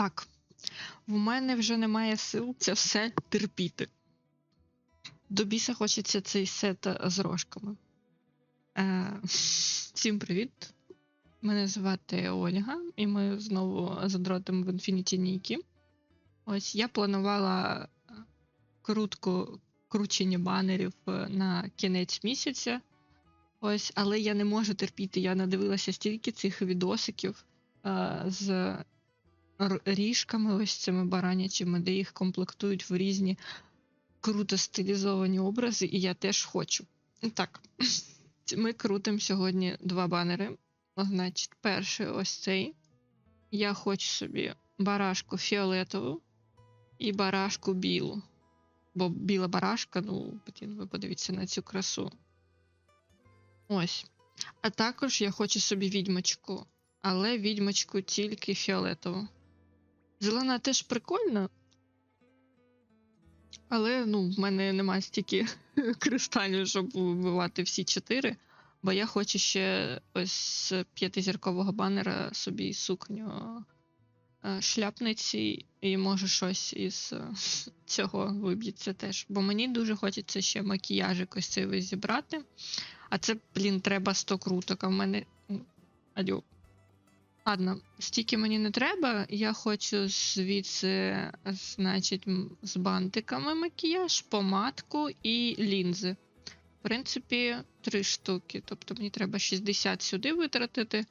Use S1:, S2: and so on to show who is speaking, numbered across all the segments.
S1: Так. В мене вже немає сил це все терпіти. До біса хочеться цей сет е, з рожками. Е, всім привіт! Мене звати Ольга, і ми знову задротимо в Infinity Нікі. Ось я планувала е, крутку кручення банерів е, на кінець місяця. Ось, але я не можу терпіти. Я надивилася стільки цих відосиків е, з ріжками, ось цими баранячими, де їх комплектують в різні круто стилізовані образи, і я теж хочу. Так, ми крутимо сьогодні два банери. Значить, перший ось цей. Я хочу собі барашку фіолетову і барашку білу. Бо біла барашка, ну, ви подивіться на цю красу. Ось. А також я хочу собі відьмочку, але відьмочку тільки фіолетову. Зелена теж прикольна. Але ну, в мене немає стільки кристалів, щоб вибивати всі чотири. Бо я хочу ще ось з п'ятизіркового банера собі сукню е, шляпниці, і може щось із е, цього виб'ється теж. Бо мені дуже хочеться ще макіяжик ось цей зібрати. А це, блін, треба 100 круток, а в мене. м, Алло. Ладно, стільки мені не треба. Я хочу звідси, значить, з бантиками макіяж, помадку і лінзи. В принципі, три штуки. Тобто мені треба 60 сюди витратити.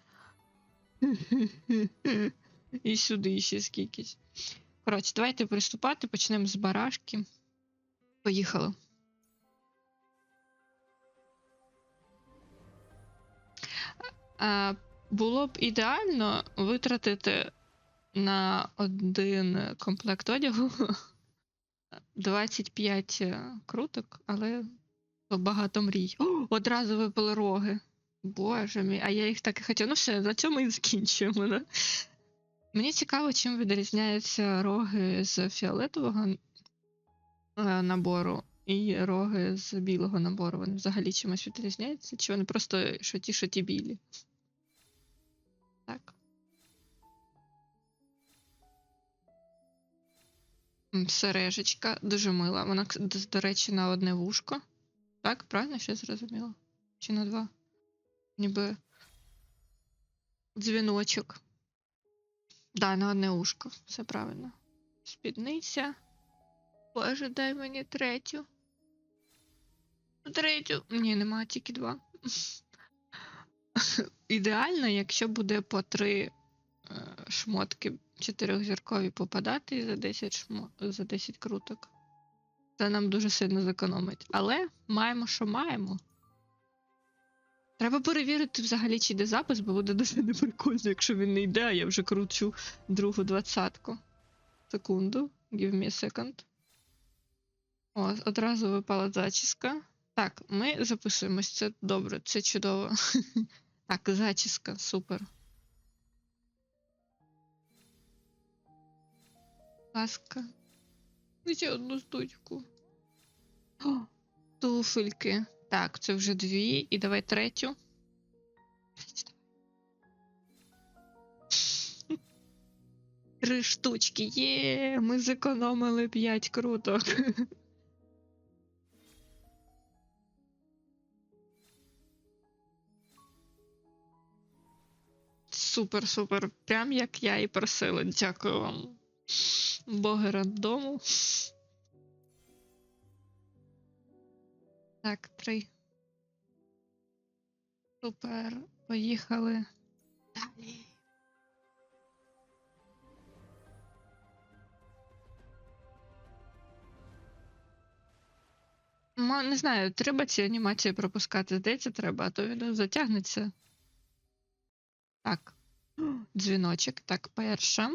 S1: І сюди ще скількись. Коротше, давайте приступати. Почнемо з барашки. Поїхали. А, було б ідеально витратити на один комплект одягу 25 круток, але багато мрій. О, одразу випали роги. Боже мій, а я їх так і хотіла. Ну все, на цьому і закінчуємо. Да? Мені цікаво, чим відрізняються роги з фіолетового е, набору і роги з білого набору. Вони взагалі чимось відрізняються? Чи вони просто що ті, що ті білі? Так. Сережечка дуже мила. Вона, до речі, на одне вушко. Так, правильно ще зрозуміла? Чи на два? Ніби дзвіночок. Да, на одне ушко. Все правильно. Спідниця. Боже, дай мені третю. Третю. Ні, нема, тільки два. Ідеально, якщо буде по три е, шмотки чотирьохзіркові попадати за 10 шмо... за 10 круток. Це нам дуже сильно зекономить. Але маємо, що маємо. Треба перевірити взагалі, чи йде запис, бо буде дуже неприкольно, якщо він не йде, а я вже кручу другу двадцятку. Секунду. Give me a second. О, одразу випала зачіска. Так, ми записуємось. Це добре, це чудово. Так, зачіска, супер. Ласка. Ще одну штучку. О, туфельки. Так, це вже дві. І давай третю. Три штучки. Є, ми зекономили п'ять круток. Супер, супер. Прям як я і просила. Дякую вам. Боги рандому. Так, три. Супер. Поїхали. Далі. Ма, не знаю, треба ці анімації пропускати. Здається, треба, а то він затягнеться. Так. Дзвіночок. Так, перша.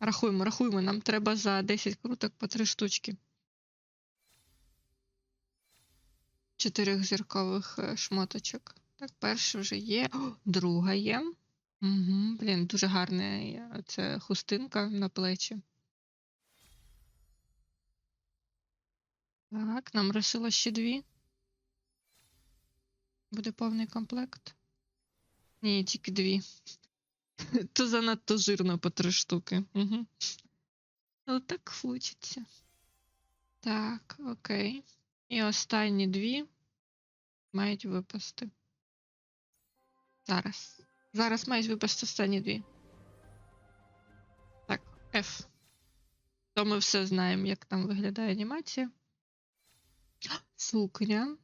S1: Рахуємо, рахуємо. Нам треба за 10 круток по 3 штучки. Чотирьохзіркових е, шмоточок. Так, перша вже є. Друга є. Угу, блін, дуже гарна це хустинка на плечі. Так, нам лишилось ще дві. Буде повний комплект. Ні, тільки дві. То занадто жирно по три штуки. Угу. Але так хочеться. Так, окей. І останні дві мають випасти. Зараз. Зараз мають випасти останні дві. Так, F. То ми все знаємо, як там виглядає анімація. Сукня.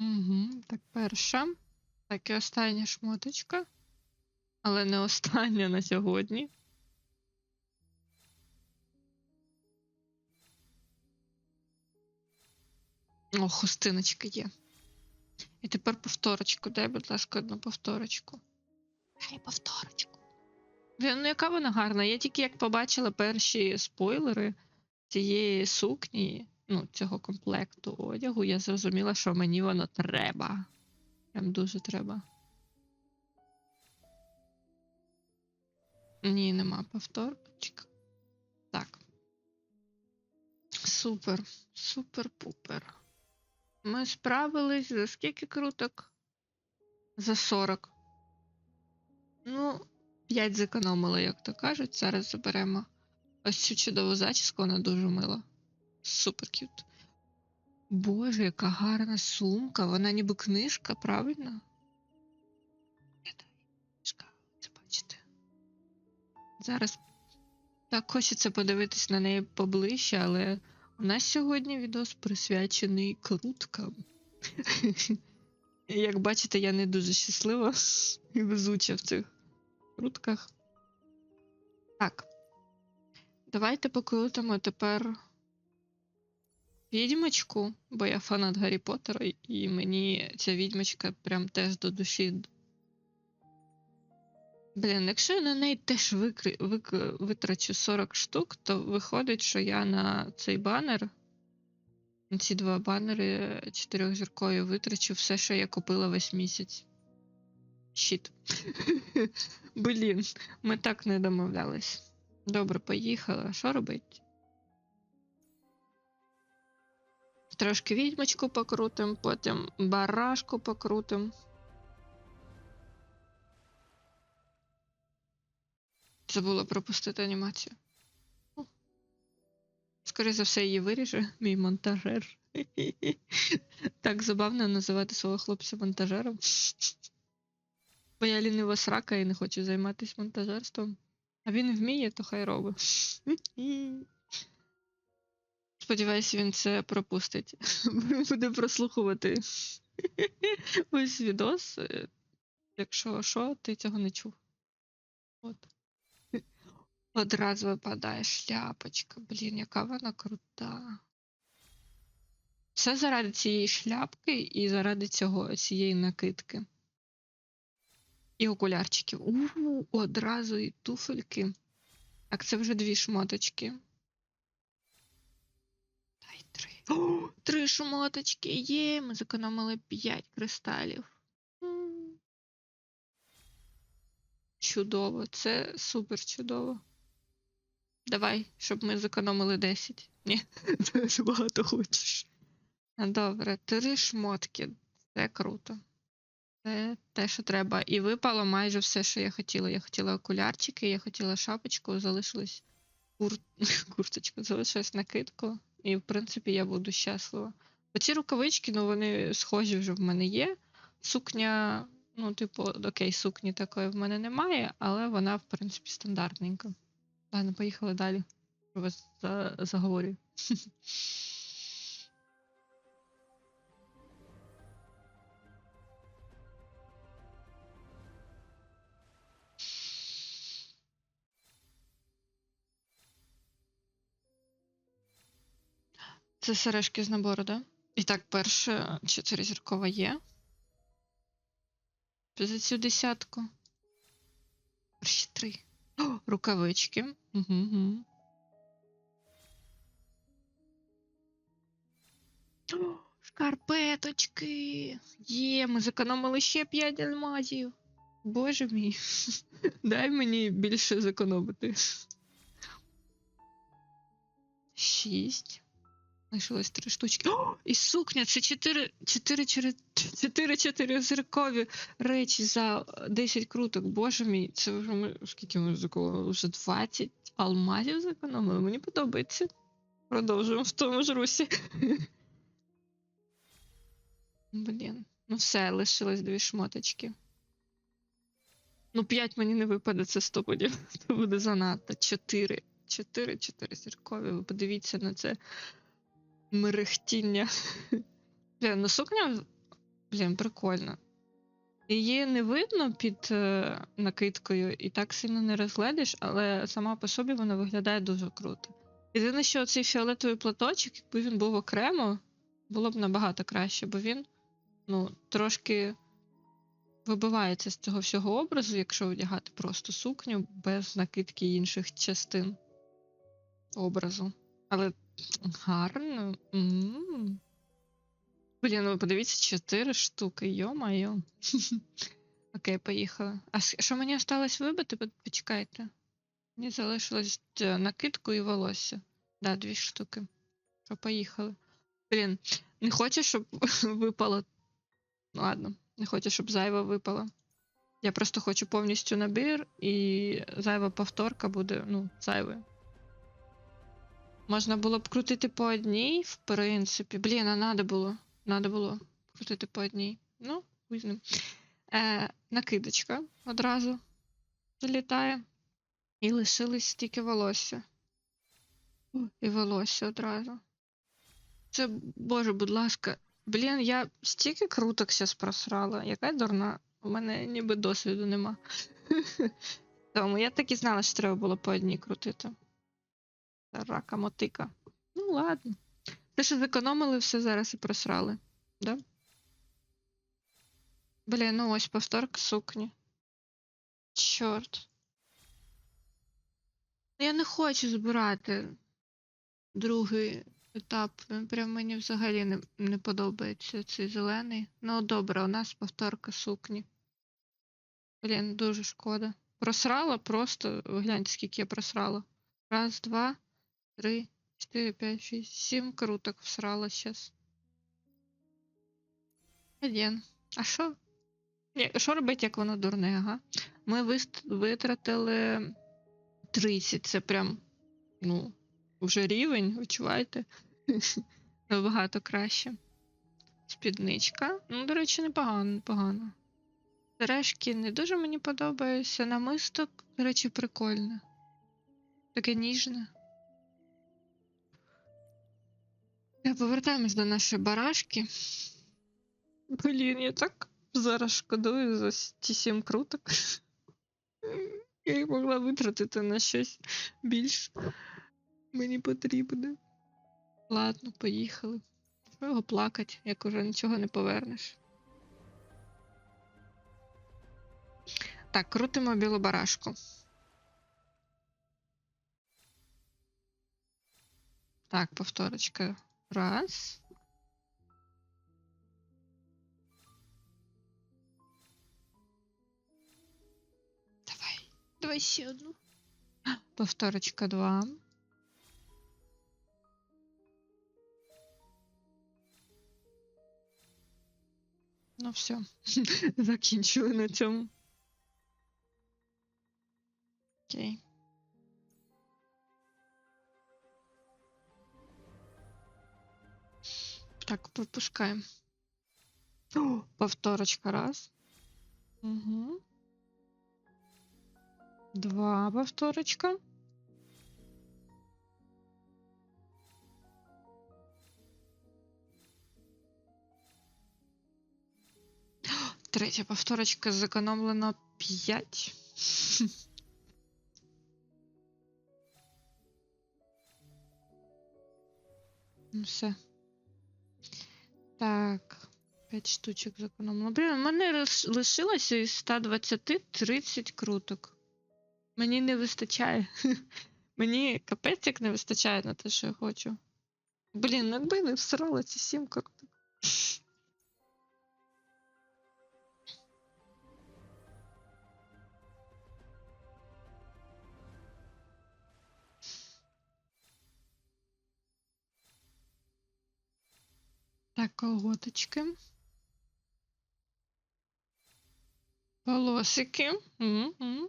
S1: Угу, так, перша. Так, і остання шмоточка. Але не остання на сьогодні. О, хустиночка є. І тепер повторочку. Дай, будь ласка, одну повторочку. Дай повторочку. Ну яка вона гарна. Я тільки як побачила перші спойлери цієї сукні, ну, цього комплекту одягу, я зрозуміла, що мені воно треба. Прям дуже треба. Ні, нема повторочка. Так. Супер, супер-пупер. Ми справились за скільки круток? За 40. Ну, 5 зекономили, як то кажуть. Зараз заберемо ось цю чудову зачіску, вона дуже мила. Супер кют. Боже, яка гарна сумка. Вона ніби книжка, правильно? Книжка, це бачите. Зараз так хочеться подивитись на неї поближче, але у нас сьогодні відос присвячений круткам. Як бачите, я не дуже щаслива і везуча в цих крутках. Так. Давайте покрутимо тепер відьмочку, бо я фанат Гаррі Поттера, і мені ця відьмочка прям теж до душі. Блін, якщо я на неї теж викри... вик... витрачу 40 штук, то виходить, що я на цей банер, на ці два банери чотирьохзіркою витрачу все, що я купила весь місяць. Щіт. Блін, ми так не домовлялись. Добре, поїхали. Що робить? Трошки відьмочку покрутим, потім барашку покрутим. Забула пропустити анімацію. Скоріше за все, її виріже мій монтажер. Так забавно називати свого хлопця монтажером. Бо я лінива срака і не хочу займатися монтажерством. А він вміє, то хай робить. Сподіваюсь, він це пропустить. Буде прослухувати весь відос. Е, Якщо що, ти цього не чув. От. Одразу випадає шляпочка. Блін, яка вона крута. Все заради цієї шляпки і заради цього, цієї накидки. І окулярчиків. У, одразу і туфельки. Так, це вже дві шмоточки. Три шмоточки є. Ми зекономили п'ять кристалів. Чудово, це супер чудово. Давай, щоб ми зекономили 10. Ні, це забагато хочеш. Добре, три шмотки. Це круто. Це те, що треба. І випало майже все, що я хотіла. Я хотіла окулярчики, я хотіла шапочку, залишилась кур... курточка, залишилась накидку. І, в принципі, я буду щаслива. Оці рукавички, ну вони схожі вже в мене є. Сукня, ну, типу, окей, сукні такої в мене немає, але вона, в принципі, стандартненька. Ладно, поїхали далі. Вас за... Це сережки з набору, да? І так, перша чотиризіркова є. За цю десятку. Перші три. О, рукавички. Угу, угу. О, шкарпеточки. Є, ми зекономили ще 5 алмазів. Боже мій. Дай мені більше зекономити. Шість. Знайшлось три штучки. О, і сукня! Це чотири, чотири, зіркові речі за 10 круток. Боже мій, це вже ми скільки ми зекономили? Вже 20 алмазів зекономили. Мені подобається. Продовжуємо в тому ж русі. Блін. Ну все, лишилось дві шмоточки. Ну, 5 мені не випаде, це 100 подів. Це буде занадто. 4. 4, 4 зіркові. Ви подивіться на це мерехтіння. Блін, ну сукня, блін, прикольна. Її не видно під е, накидкою і так сильно не розгледиш, але сама по собі вона виглядає дуже круто. Єдине, що цей фіолетовий платочок, якби він був окремо, було б набагато краще, бо він ну, трошки вибивається з цього всього образу, якщо одягати просто сукню без накидки інших частин образу. Але гарно. М. Блін, ну подивіться, 4 штуки, йо-майо. Окей, поїхали. А що мені осталось вибити? По- Почекайте. Мені залишилось е, накидку і волосся. Да, дві штуки. Що, поїхали. Блін, не хочу, щоб випало. Ну, Ладно, не хочу, щоб зайва випала. Я просто хочу повністю набір, і зайва повторка буде, ну, зайвою. Можна було б крутити по одній, в принципі. Блін, а надо було. Надо було крутити по одній. Ну. Е, накидочка одразу залітає. І лишилось тільки волосся. І волосся одразу. Це, боже, будь ласка. Блін, я стільки круток зараз просрала. Яка дурна. У мене ніби досвіду нема. Тому я так і знала, що треба було по одній крутити. Рака мотика. Ну, ладно. Те, що зекономили, все зараз і просрали. Да? Блін, ну ось повторка сукні. Чорт. Я не хочу збирати другий етап. Він прям мені взагалі не, не подобається цей зелений. Ну, добре, у нас повторка сукні. Блін, дуже шкода. Просрала просто. Гляньте, скільки я просрала. Раз, два, три, чотири, п'ять, шість, сім круток всрала щас. Один. А що? Що робити, як воно дурне, ага? Ми витратили 30. Це прям, ну, вже рівень, відчуваєте? Набагато краще. Спідничка. Ну, до речі, непогано, непогано. Сережки не дуже мені подобаються. Намисток, до речі, прикольне. Таке ніжне. Повертаємось до нашої барашки. Блін, я так зараз шкодую за ті сім круток. Я їх могла витратити на щось більш мені потрібне. Ладно, поїхали. Що його плакать, як уже нічого не повернеш. Так, крутимо білу барашку. Так, повторочка. Раз. Давай. Давай ще одну. Повторочка два. Ну все. Закінчили на цьому. Окей. Так, пропускаем. О, повторочка раз. Угу. Два повторочка. Третя повторочка зекономлено 5. Ну все. Так. 5 штучок зекономила. Блін, у мене лишилося із 120 30 круток. Мені не вистачає. Мені капець як не вистачає на те, що я хочу. Блін, ну якби не всрала ці 7 круток. Колготочки. Волосики. М-м.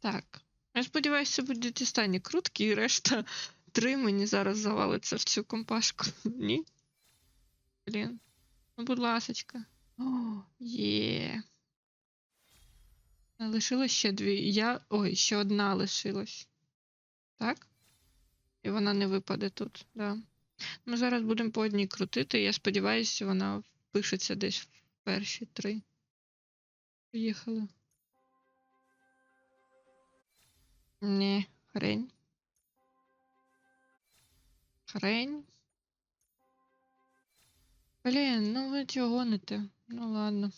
S1: Так. Я сподіваюся, будуть останні крутки, і решта три мені зараз завалиться в цю компашку. Ні? Блін. Ну, будь ласочка. О, є. Лишилось ще дві. Я. Ой, ще одна лишилась. Так? І вона не випаде тут, да. Ми зараз будемо по одній крутити. Я сподіваюся, вона впишеться десь в перші три. Поїхали. Ні, хрень. Хрень. Блін, ну ви чого гоните? Ну ладно.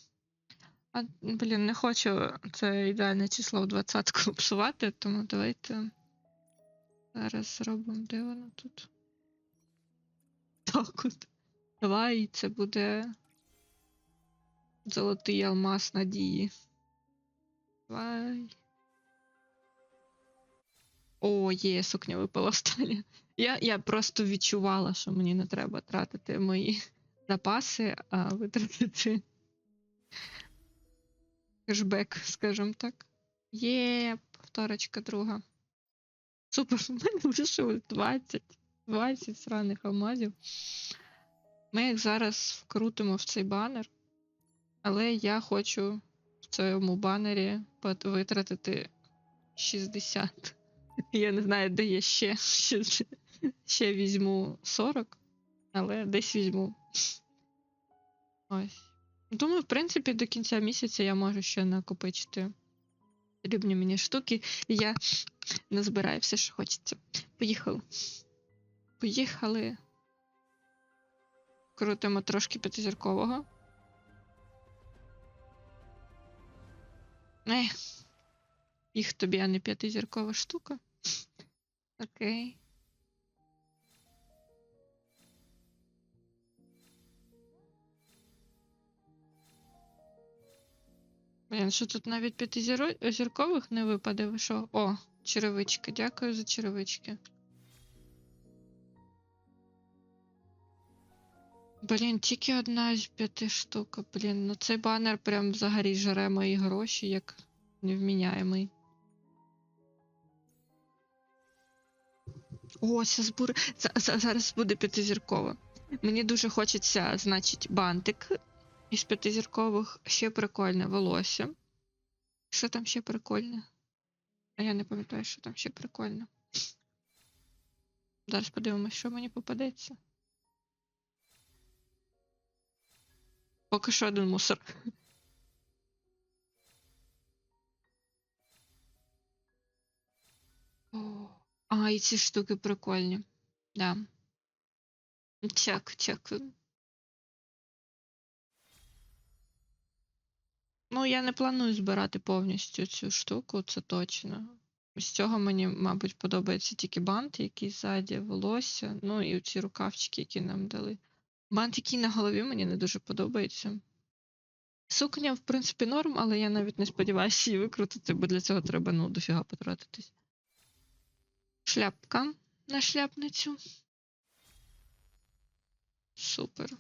S1: А, блін, не хочу це ідеальне число в двадцятку псувати, тому давайте зараз зробимо, де воно тут. Так от. Давай, це буде золотий алмаз надії. Давай. О, є, сукня випала остання. Я, я просто відчувала, що мені не треба тратити мої запаси, а витратити кешбек, скажімо так. Є, повторочка друга. Супер, в мене лишилось 20. 20 сраних алмазів. Ми їх зараз вкрутимо в цей банер, але я хочу в цьому банері витратити 60. Я не знаю, де я ще, ще, візьму 40, але десь візьму. Ось. Думаю, в принципі, до кінця місяця я можу ще накопичити потрібні мені штуки, і я назбираю все, що хочеться. Поїхали. Поїхали. Крутимо трошки п'ятизіркового. Ех. Їх тобі, а не п'ятизіркова штука. Окей. Блін, що тут навіть п'ятизіркових не випаде, ви що? О, черевички. Дякую за черевички. Блін, тільки одна з п'яти штук. Блін, ну цей банер прям взагалі жере мої гроші, як невміняємий. О, це збур... за- за- зараз буде п'ятизіркова. Мені дуже хочеться, значить, бантик із п'ятизіркових. Ще прикольне волосся. Що там ще прикольне? А я не пам'ятаю, що там ще прикольне. Зараз подивимось, що мені попадеться. Поки що один мусор. А, і ці штуки прикольні. Да. Чек, чек. Ну, я не планую збирати повністю цю штуку, це точно. З цього мені, мабуть, подобається тільки бант, який ззаді, волосся, ну і ці рукавчики, які нам дали. Бант, на голові, мені не дуже подобається. Сукня, в принципі, норм, але я навіть не сподіваюся її викрутити, бо для цього треба, ну, дофіга потратитись. Шляпка на шляпницю. Супер.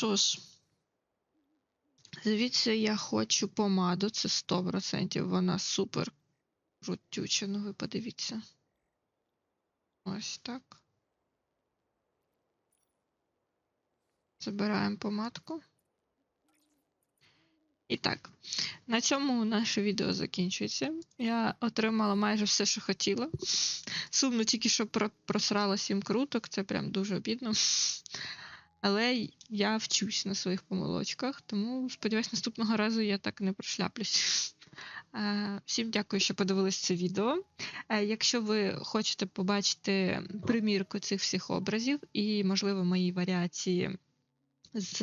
S1: Що ж, звідси я хочу помаду, це 100%. Вона супер крутюча, ну ви подивіться. Ось так. Забираємо помадку. І так, на цьому наше відео закінчується. Я отримала майже все, що хотіла. Сумно тільки що про- просрала 7 круток, це прям дуже обідно. Але я вчусь на своїх помилочках, тому сподіваюсь, наступного разу я так не прошляплюсь. Е, Всім дякую, що подивились це відео. Е, Якщо ви хочете побачити примірку цих всіх образів і, можливо, мої варіації з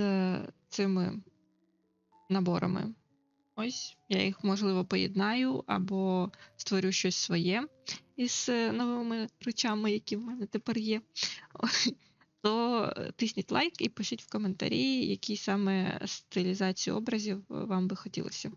S1: цими наборами, ось я їх, можливо, поєднаю або створю щось своє із новими речами, які в мене тепер є. То тисніть лайк і пишіть в коментарі, які саме стилізації образів вам би хотілося.